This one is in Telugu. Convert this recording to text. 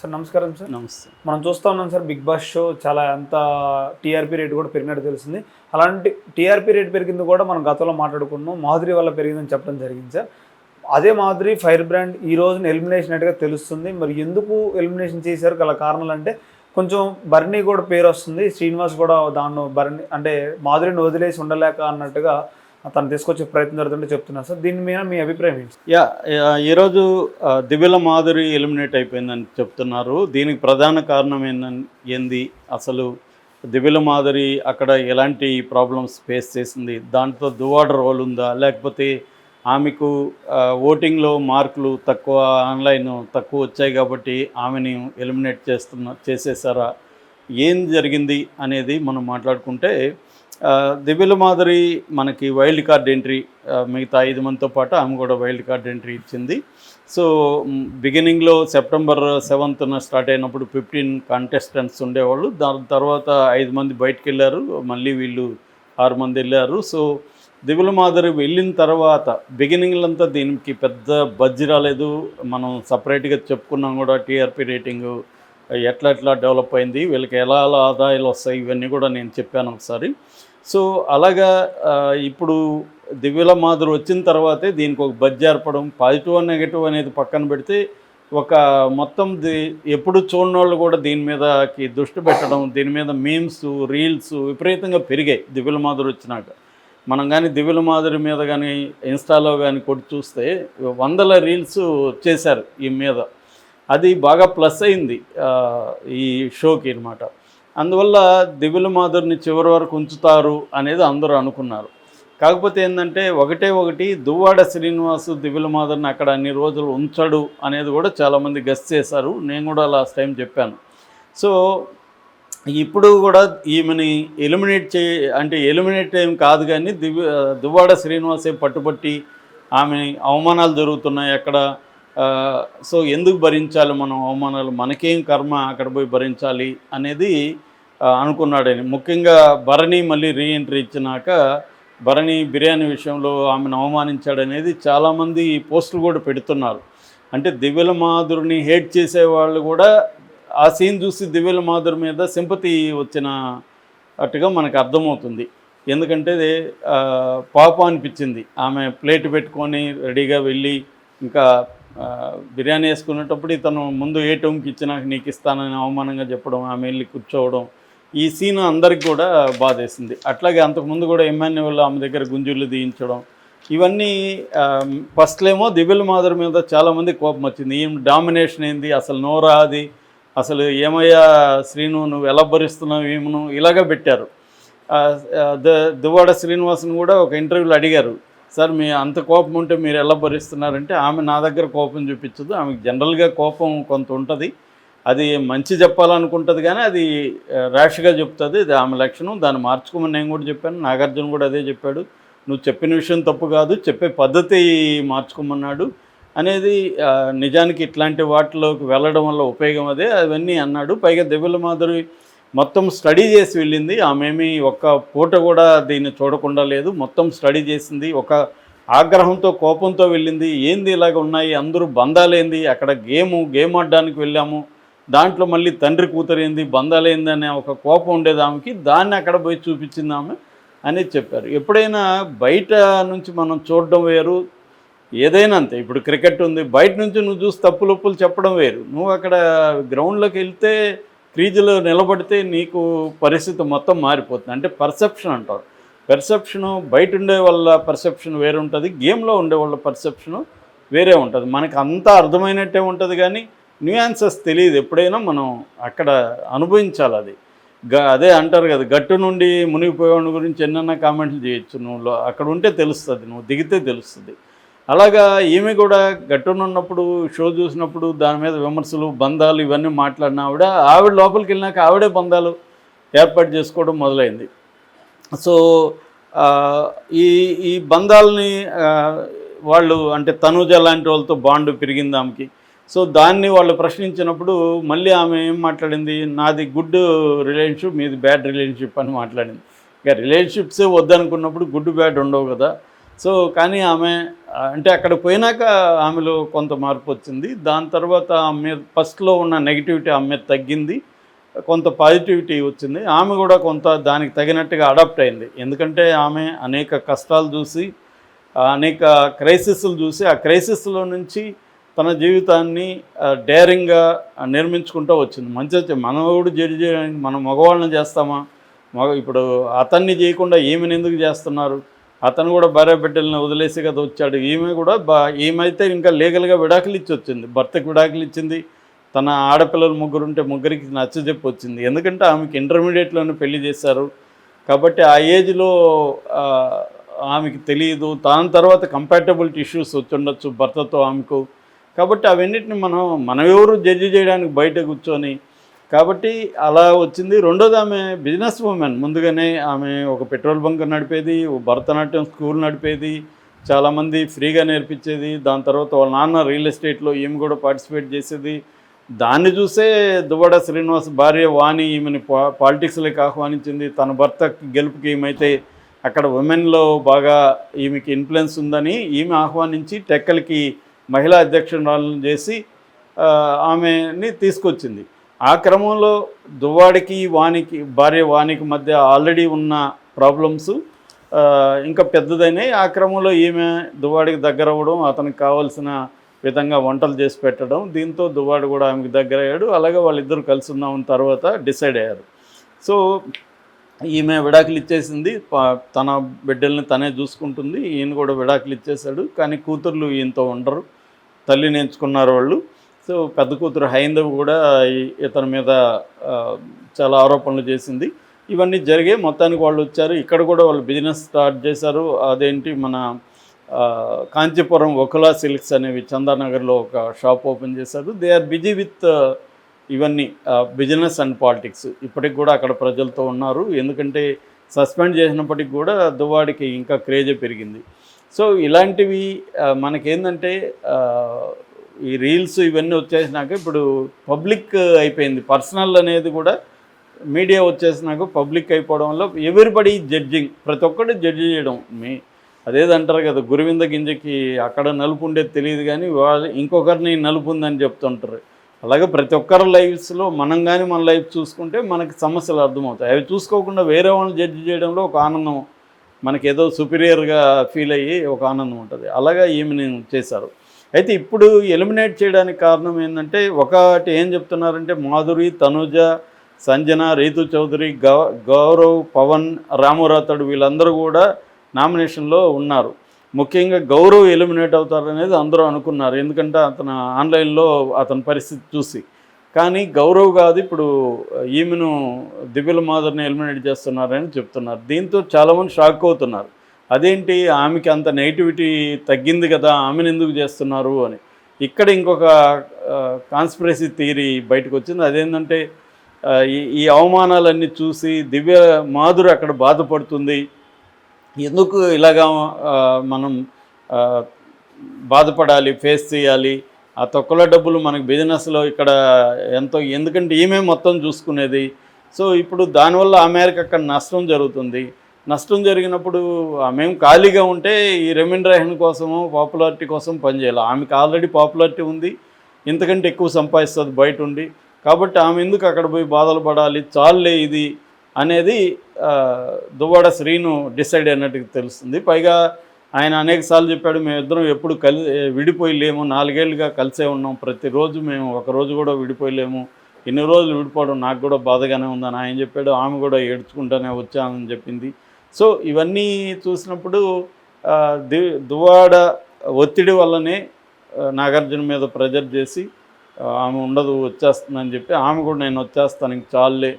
సార్ నమస్కారం సార్. నమస్తే. మనం చూస్తూ ఉన్నాం సార్ బిగ్ బాస్ షో చాలా ఎంత టీఆర్పీ రేట్ కూడా పెరిగినట్టు తెలిసింది. అలాంటి టీఆర్పీ రేట్ పెరిగింది కూడా మనం గతంలో మాట్లాడుకున్నాం. మాధురి వల్ల పెరిగిందని చెప్పడం జరిగింది సార్. అదే మాధురి ఫైర్ బ్రాండ్ ఈ రోజున ఎలిమినేషన్ అట్టుగా తెలుస్తుంది. మరి ఎందుకు ఎలిమినేషన్ చేశారు? గల కారణాలు అంటే కొంచెం బర్నీ కూడా పేరు వస్తుంది. శ్రీనివాస్ కూడా దాన్ని బర్నీ అంటే మాధురిని వదిలేసి ఉండలేక అన్నట్టుగా తను తీసుకొచ్చే ప్రయత్నం జరుగుతుంటే చెప్తున్నా సార్. దీని మీద మీ అభిప్రాయం ఏంటి? యా ఈరోజు దివిల దివ్యల మాధురి ఎలిమినేట్ అయిపోయిందని చెప్తున్నారు. దీనికి ప్రధాన కారణం ఏందని ఏంది? అసలు దివిల మాధురి అక్కడ ఎలాంటి ప్రాబ్లమ్స్ ఫేస్ చేసింది? దాంట్లో దువాడ రోల్ ఉందా? లేకపోతే ఆమెకు ఓటింగ్లో మార్కులు తక్కువ ఆన్లైన్ తక్కువ వచ్చాయి కాబట్టి ఆమెని ఎలిమినేట్ చేస్తున్న చేసేసారా? ఏం జరిగింది అనేది మనం మాట్లాడుకుంటే దివ్యుల మాదిరి మనకి వైల్డ్ కార్డ్ ఎంట్రీ మిగతా ఐదు మందితో పాటు ఆమె కూడా వైల్డ్ కార్డ్ ఎంట్రీ ఇచ్చింది. సో బిగినింగ్లో సెప్టెంబర్ సెవెంత్న స్టార్ట్ అయినప్పుడు ఫిఫ్టీన్ కాంటెస్టెంట్స్ ఉండేవాళ్ళు. దాని తర్వాత ఐదు మంది బయటకు వెళ్ళారు మళ్ళీ వీళ్ళు ఆరు మంది వెళ్ళారు. సో దివుల మాదిరి వెళ్ళిన తర్వాత బిగినింగ్లంతా దీనికి పెద్ద బజ్జి రాలేదు. మనం సపరేట్గా చెప్పుకున్నాం కూడా టీఆర్పీ రేటింగు ఎట్లా ఎట్లా డెవలప్ అయింది వీళ్ళకి ఎలా ఎలా ఆదాయాలు వస్తాయి ఇవన్నీ కూడా నేను చెప్పాను ఒకసారి. సో అలాగా ఇప్పుడు దివ్యల మాధురి వచ్చిన తర్వాతే దీనికి ఒక బడ్జ్ ఏర్పడం పాజిటివ్ నెగిటివ్ అనేది పక్కన పెడితే ఒక మొత్తం ది ఎప్పుడు చూడని వాళ్ళు కూడా దీని మీదకి దృష్టి పెట్టడం దీని మీద మీమ్స్ రీల్స్ విపరీతంగా పెరిగాయి దివ్యల మాధురి వచ్చినాక. మనం కానీ దివ్యల మాధురి మీద కానీ ఇన్స్టాలో కానీ కొట్టి చూస్తే వందల రీల్స్ చేశారు ఈ మీద. అది బాగా ప్లస్ అయింది ఈ షోకి అనమాట అందువల్ల దివ్యుల మాధురిని చివరి వరకు ఉంచుతారు అనేది అందరూ అనుకున్నారు. కాకపోతే ఏంటంటే ఒకటే ఒకటి దువ్వాడ శ్రీనివాసు దివ్యుల మాధురిని అక్కడ అన్ని రోజులు ఉంచడు అనేది కూడా చాలామంది గెస్ చేశారు. నేను కూడా లాస్ట్ టైం చెప్పాను. సో ఇప్పుడు కూడా ఈమెని ఎలిమినేట్ చే అంటే ఎలిమినేట్ ఏం కాదు కానీ దివ్య దువ్వాడ శ్రీనివాసే పట్టుబట్టి ఆమె అవమానాలు జరుగుతున్నాయి అక్కడ. సో ఎందుకు భరించాలి మనం అవమానాలు? మనకేం కర్మ అక్కడ పోయి భరించాలి అనేది అనుకున్నాడని. ముఖ్యంగా భరణి మళ్ళీ రీఎంట్రీ ఇచ్చినాక భరణి బిర్యానీ విషయంలో ఆమెను అవమానించాడనేది చాలామంది పోస్టులు కూడా పెడుతున్నారు. అంటే దివ్యల మాధురిని హేట్ చేసే వాళ్ళు కూడా ఆ సీన్ చూసి దివ్యల మాధురి మీద సింపతి వచ్చిన అట్టుగా మనకు అర్థమవుతుంది. ఎందుకంటే పాప పాపం అనిపించింది. ఆమె ప్లేట్ పెట్టుకొని రెడీగా వెళ్ళి ఇంకా బిర్యానీ వేసుకునేటప్పుడు ఇతను ముందు ఏ టైంకి ఇచ్చినాక నీకు ఇస్తానని అవమానంగా చెప్పడం ఆమె వెళ్ళి కూర్చోవడం ఈ సీన్ అందరికి కూడా బాధేసింది. అట్లాగే అంతకుముందు కూడా ఎమ్మాన్యువల్ ఆమె దగ్గర గుంజులు తీయించడం ఇవన్నీ ఫస్ట్లేమో దిబిల్ మాధురి మీద చాలామంది కోపం వచ్చింది. ఏం డామినేషన్ ఏంది? అసలు నోరా అది? అసలు ఏమయ్యా శ్రీను నువ్వు ఎలా భరిస్తున్నావు ఏమను ఇలాగ పెట్టారు. ద- దువ్వాడ శ్రీనివాసన్ కూడా ఒక ఇంటర్వ్యూలో అడిగారు. సార్ మీ అంత కోపం ఉంటే మీరు ఎలా భరిస్తున్నారంటే ఆమె నా దగ్గర కోపం చూపించదు. ఆమెకు జనరల్గా కోపం కొంత ఉంటుంది. అది మంచి చెప్పాలనుకుంటుంది కానీ అది ర్యాష్గా చెప్తుంది. ఇది ఆమె లక్షణం. దాన్ని మార్చుకోమని నేను కూడా చెప్పాను. నాగార్జున కూడా అదే చెప్పాడు. నువ్వు చెప్పిన విషయం తప్పు కాదు చెప్పే పద్ధతి మార్చుకోమన్నాడు అనేది నిజానికి ఇట్లాంటి వాటిలోకి వెళ్ళడం వల్ల ఉపయోగం అదే. అవన్నీ అన్నాడు. పైగా దెబ్బల మాధురి మొత్తం స్టడీ చేసి వెళ్ళింది. ఆమెమి ఒక్క పూట కూడా దీన్ని చూడకుండా లేదు. మొత్తం స్టడీ చేసింది. ఒక ఆగ్రహంతో కోపంతో వెళ్ళింది. ఏంది ఇలాగ ఉన్నాయి? అందరూ బంధాలేంది? అక్కడ గేము గేమ్ ఆడడానికి వెళ్ళాము. దాంట్లో మళ్ళీ తండ్రి కూతురేంది బంధాలేంది ఒక కోపం ఉండేది ఆమెకి. దాన్ని అక్కడ పోయి చూపించింది ఆమె అని చెప్పారు. ఎప్పుడైనా బయట నుంచి మనం చూడడం వేరు ఏదైనా అంతే. ఇప్పుడు క్రికెట్ ఉంది బయట నుంచి నువ్వు చూసి తప్పులొప్పులు చెప్పడం వేరు. నువ్వు అక్కడ గ్రౌండ్లోకి వెళ్తే క్రీజులో నిలబడితే నీకు పరిస్థితి మొత్తం మారిపోతుంది. అంటే పర్సెప్షన్ అంటారు. పర్సెప్షను బయట ఉండే వాళ్ళ పర్సెప్షన్ వేరే ఉంటుంది గేమ్లో ఉండే వాళ్ళ పర్సెప్షను వేరే ఉంటుంది. మనకు అంతా అర్థమైనట్టే ఉంటుంది కానీ న్యూయాన్సెస్ తెలియదు ఎప్పుడైనా మనం అక్కడ అనుభవించాలి అది. గ అదే అంటారు కదా గట్టు నుండి మునిగిపోయేవాడి గురించి ఎన్నన్నా కామెంట్లు చేయొచ్చు. నువ్వు అక్కడ ఉంటే తెలుస్తుంది నువ్వు దిగితే తెలుస్తుంది. అలాగా ఈమె కూడా గట్టునున్నప్పుడు షో చూసినప్పుడు దాని మీద విమర్శలు బంధాలు ఇవన్నీ మాట్లాడిన ఆవిడ ఆవిడ లోపలికి వెళ్ళినాక ఆవిడే బంధాలు ఏర్పాటు చేసుకోవడం మొదలైంది. సో ఈ ఈ బంధాలని వాళ్ళు అంటే తనుజ లాంటి వాళ్ళతో బాండ్ పెరిగింది ఆమెకి. సో దాన్ని వాళ్ళు ప్రశ్నించినప్పుడు మళ్ళీ ఆమె ఏం మాట్లాడింది? నాది గుడ్ రిలేషన్షిప్ మీది బ్యాడ్ రిలేషన్షిప్ అని మాట్లాడింది. ఇక రిలేషన్షిప్సే వద్దనుకున్నప్పుడు గుడ్ బ్యాడ్ ఉండవు కదా. సో కానీ ఆమె అంటే అక్కడ పోయినాక ఆమెలో కొంత మార్పు వచ్చింది. దాని తర్వాత ఆమె మీద ఫస్ట్లో ఉన్న నెగిటివిటీ ఆమె మీద తగ్గింది. కొంత పాజిటివిటీ వచ్చింది. ఆమె కూడా కొంత దానికి తగినట్టుగా అడాప్ట్ అయింది. ఎందుకంటే ఆమె అనేక కష్టాలు చూసి అనేక క్రైసిస్లు చూసి ఆ క్రైసిస్లో నుంచి తన జీవితాన్ని డేరింగ్గా నిర్మించుకుంటూ వచ్చింది. మంచి మనవాడు జడ్జి చేయడానికి మనం మగవాళ్ళని చేస్తామా? మగ ఇప్పుడు అతన్ని చేయకుండా ఈమెను ఎందుకు చేస్తున్నారు? అతను కూడా భార్య బిడ్డల్ని వదిలేసి కదా వచ్చాడు. ఈమె కూడా బా ఈమెతే ఇంకా లీగల్గా విడాకులు ఇచ్చి వచ్చింది. భర్తకు విడాకులు ఇచ్చింది. తన ఆడపిల్లలు ముగ్గురు ఉంటే ముగ్గురికి నచ్చజెప్పి వచ్చింది. ఎందుకంటే ఆమెకి ఇంటర్మీడియట్లోనే పెళ్ళి చేశారు. కాబట్టి ఆ ఏజ్లో ఆమెకి తెలియదు దాని తర్వాత కంపాటబిలిటీ ఇష్యూస్ వచ్చుండొచ్చు భర్తతో ఆమెకు. కాబట్టి అవన్నిటిని మనం మనం ఎవరు జడ్జి చేయడానికి బయట కూర్చొని కాబట్టి అలా వచ్చింది. రెండోది ఆమె బిజినెస్ ఉమెన్ ముందుగానే ఆమె ఒక పెట్రోల్ బంక్ నడిపేది ఓ భరతనాట్యం స్కూల్ నడిపేది చాలామంది ఫ్రీగా నేర్పించేది దాని తర్వాత వాళ్ళ నాన్న రియల్ ఎస్టేట్లో ఈమె కూడా పార్టిసిపేట్ చేసేది. దాన్ని చూసే దువ్వాడ శ్రీనివాస్ భార్య వాణి ఈమెని పా పాలిటిక్స్లోకి ఆహ్వానించింది. తన భర్త గెలుపుకి ఏమైతే అక్కడ ఉమెన్లో బాగా ఈమెకి ఇన్ఫ్లుయెన్స్ ఉందని ఈమె ఆహ్వానించి టెక్కలకి మహిళా అధ్యక్షురాలను చేసి ఆమెని తీసుకొచ్చింది. ఆ క్రమంలో దువ్వాడికి వానికి భార్య వానికి మధ్య ఆల్రెడీ ఉన్న ప్రాబ్లమ్స్ ఇంకా పెద్దదైనాయి. ఆ క్రమంలో ఈమె దువ్వాడికి దగ్గర అవ్వడం అతనికి కావాల్సిన విధంగా వంటలు చేసి పెట్టడం దీంతో దువ్వాడు కూడా ఆమెకి దగ్గర అయ్యాడు. అలాగే వాళ్ళిద్దరు కలిసి ఉన్నామని తర్వాత డిసైడ్ అయ్యారు. సో ఈమె విడాకులు ఇచ్చేసింది. తన బిడ్డల్ని తనే చూసుకుంటుంది. ఈయన కూడా విడాకులు ఇచ్చేశాడు. కానీ కూతుర్లు ఈయనతో ఉండరు. తల్లిని ఎంచుకున్నారు వాళ్ళు. సో పెద్ద కూతురు హైందవ్ కూడా ఇతని మీద చాలా ఆరోపణలు చేసింది. ఇవన్నీ జరిగే మొత్తానికి వాళ్ళు వచ్చారు. ఇక్కడ కూడా వాళ్ళు బిజినెస్ స్టార్ట్ చేశారు. అదేంటి మన కాంచీపురం ఒకలా సిల్క్స్ అనేవి చందానగర్లో ఒక షాప్ ఓపెన్ చేశారు. దే ఆర్ బిజీ విత్ ఇవన్నీ బిజినెస్ అండ్ పాలిటిక్స్. ఇప్పటికి కూడా అక్కడ ప్రజలతో ఉన్నారు. ఎందుకంటే సస్పెండ్ చేసినప్పటికి కూడా దువాడికి ఇంకా క్రేజే పెరిగింది. సో ఇలాంటివి మనకేందంటే ఈ రీల్స్ ఇవన్నీ వచ్చేసినాక ఇప్పుడు పబ్లిక్ అయిపోయింది. పర్సనల్ అనేది కూడా మీడియా వచ్చేసినాక పబ్లిక్ అయిపోవడం వల్ల ఎవరిబడి జడ్జింగ్ ప్రతి ఒక్కటి జడ్జి చేయడం. మీ అదేదంటారు కదా గురువింద గింజకి అక్కడ నలుపు ఉండేది తెలియదు కానీ వాళ్ళు ఇంకొకరిని నలుపు ఉందని చెప్తుంటారు. అలాగే ప్రతి ఒక్కరి లైఫ్స్లో మనం కానీ మన లైఫ్ చూసుకుంటే మనకి సమస్యలు అర్థమవుతాయి. అవి చూసుకోకుండా వేరే వాళ్ళని జడ్జి చేయడంలో ఒక ఆనందం మనకి ఏదో సుపీరియర్గా ఫీల్ అయ్యి ఒక ఆనందం ఉంటుంది. అలాగా ఈమెను చేశారు. అయితే ఇప్పుడు ఎలిమినేట్ చేయడానికి కారణం ఏంటంటే ఒకటి ఏం చెప్తున్నారంటే మాధురి తనుజ సంజన రీతు చౌదరి గౌ గౌరవ్ పవన్ రామురాతడు వీళ్ళందరూ కూడా నామినేషన్లో ఉన్నారు. ముఖ్యంగా గౌరవ్ ఎలిమినేట్ అవుతారనేది అందరూ అనుకున్నారు. ఎందుకంటే అతను ఆన్లైన్లో అతని పరిస్థితి చూసి. కానీ గౌరవ్ కాదు ఇప్పుడు ఈమెను దివ్యల మాధురిని ఎలిమినేట్ చేస్తున్నారని చెప్తున్నారు. దీంతో చాలామంది షాక్ అవుతున్నారు. అదేంటి ఆమెకి అంత నెగిటివిటీ తగ్గింది కదా ఆమెను ఎందుకు చేస్తున్నారు అని. ఇక్కడ ఇంకొక కాన్స్పిరసీ థియరీ బయటకు వచ్చింది. అదేంటంటే ఈ అవమానాలన్నీ చూసి దివ్య మాధురి అక్కడ బాధపడుతుంది. ఎందుకు ఇలాగా మనం బాధపడాలి ఫేస్ చేయాలి? ఆ తొక్కల డబ్బులు మనకి బిజినెస్లో ఇక్కడ ఎంతో ఎందుకంటే ఈమె మొత్తం చూసుకునేది. సో ఇప్పుడు దానివల్ల అమెరికా అక్కడ నష్టం జరుగుతుంది. నష్టం జరిగినప్పుడు మేము ఖాళీగా ఉంటే ఈ రెమ్యూనరేషన్ కోసము పాపులారిటీ కోసం పనిచేయాలి ఆమెకు ఆల్రెడీ పాపులారిటీ ఉంది. ఇంతకంటే ఎక్కువ సంపాదిస్తుంది బయట ఉండి. కాబట్టి ఆమె ఎందుకు అక్కడ పోయి బాధలు పడాలి? చాలులే ఇది అనేది దువ్వాడ శ్రీను డిసైడ్ అయినట్టుగా తెలుస్తుంది. పైగా ఆయన అనేక సార్లు చెప్పాడు మేమిద్దరం ఎప్పుడు కలి విడిపోయలేము. నాలుగేళ్ళుగా కలిసే ఉన్నాం. ప్రతిరోజు మేము ఒక రోజు కూడా విడిపోయలేము. ఇన్ని రోజులు విడిపోవడం నాకు కూడా బాధగానే ఉందని ఆయన చెప్పాడు. ఆమె కూడా ఏడ్చుకుంటూనే వచ్చానని చెప్పింది. సో ఇవన్నీ చూసినప్పుడు ది దువాడ ఒత్తిడి వల్లనే నాగార్జున మీద ప్రెజర్ చేసి ఆమె ఉండదు వచ్చేస్తుందని చెప్పి ఆమె కూడా నేను వచ్చేస్తాను ఇంక చాలులే.